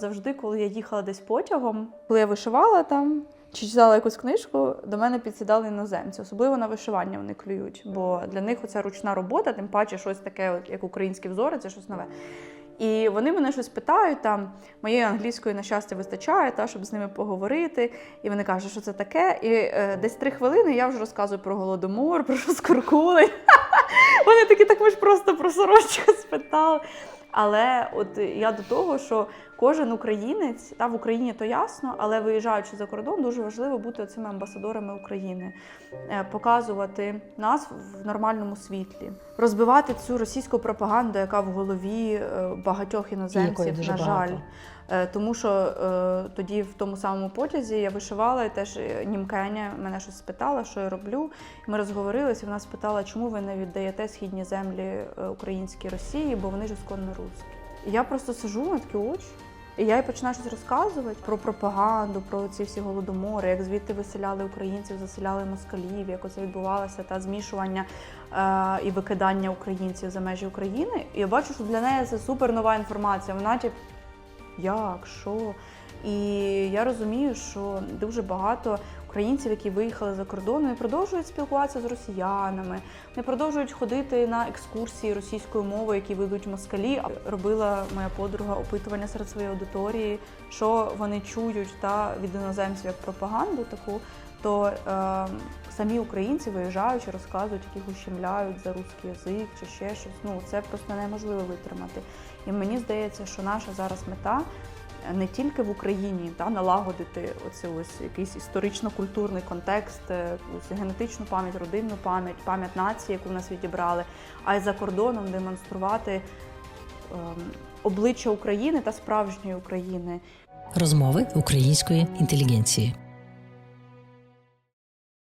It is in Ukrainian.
завжди, коли я їхала десь потягом, коли я вишивала там чи читала якусь книжку, до мене підсідали іноземці. Особливо на вишивання вони клюють, бо для них оця ручна робота, тим паче щось таке, як український взори, це щось нове. І вони мене щось питають, там моєї англійської на щастя вистачає, та, щоб з ними поговорити. І вони кажуть, що це таке. І е, десь три хвилини я вже розказую про голодомор, про розкуркулень. Вони такі, так ми ж просто про сорочку спитали. Але от я до того, що кожен українець, та в Україні то ясно, але виїжджаючи за кордон, дуже важливо бути цими амбасадорами України, Е, показувати нас в нормальному світлі, розбивати цю російську пропаганду, яка в голові е, багатьох іноземців, на жаль. Е, Тому що е, тоді в тому самому потязі я вишивала, і теж німкеня мене щось спитала, що я роблю. Ми розговорилися, вона спитала, чому ви не віддаєте східні землі українській Росії, бо вони ж ісконно русські. Я просто сижу на такі очі. І я їй починаю щось розказувати про пропаганду, про ці всі голодомори, як звідти виселяли українців, заселяли москалів, як оце відбувалося та змішування е, і викидання українців за межі України. І я бачу, що для неї це супер нова інформація. Вона типу, як, що? І я розумію, що дуже багато українців, які виїхали за кордон, вони продовжують спілкуватися з росіянами, не продовжують ходити на екскурсії російською мовою, які ведуть москалі. Робила моя подруга опитування серед своєї аудиторії, що вони чують та від іноземців як пропаганду таку. То е, самі українці виїжджаючи, розказують, яких ущемляють за русський язик чи ще щось. Ну це просто неможливо витримати. І мені здається, що наша зараз мета не тільки в Україні та налагодити оце ось якийсь історично-культурний контекст, е, генетичну пам'ять, родинну пам'ять, пам'ять нації, яку в нас відібрали, а й за кордоном демонструвати ем, обличчя України та справжньої України. Розмови української інтелігенції.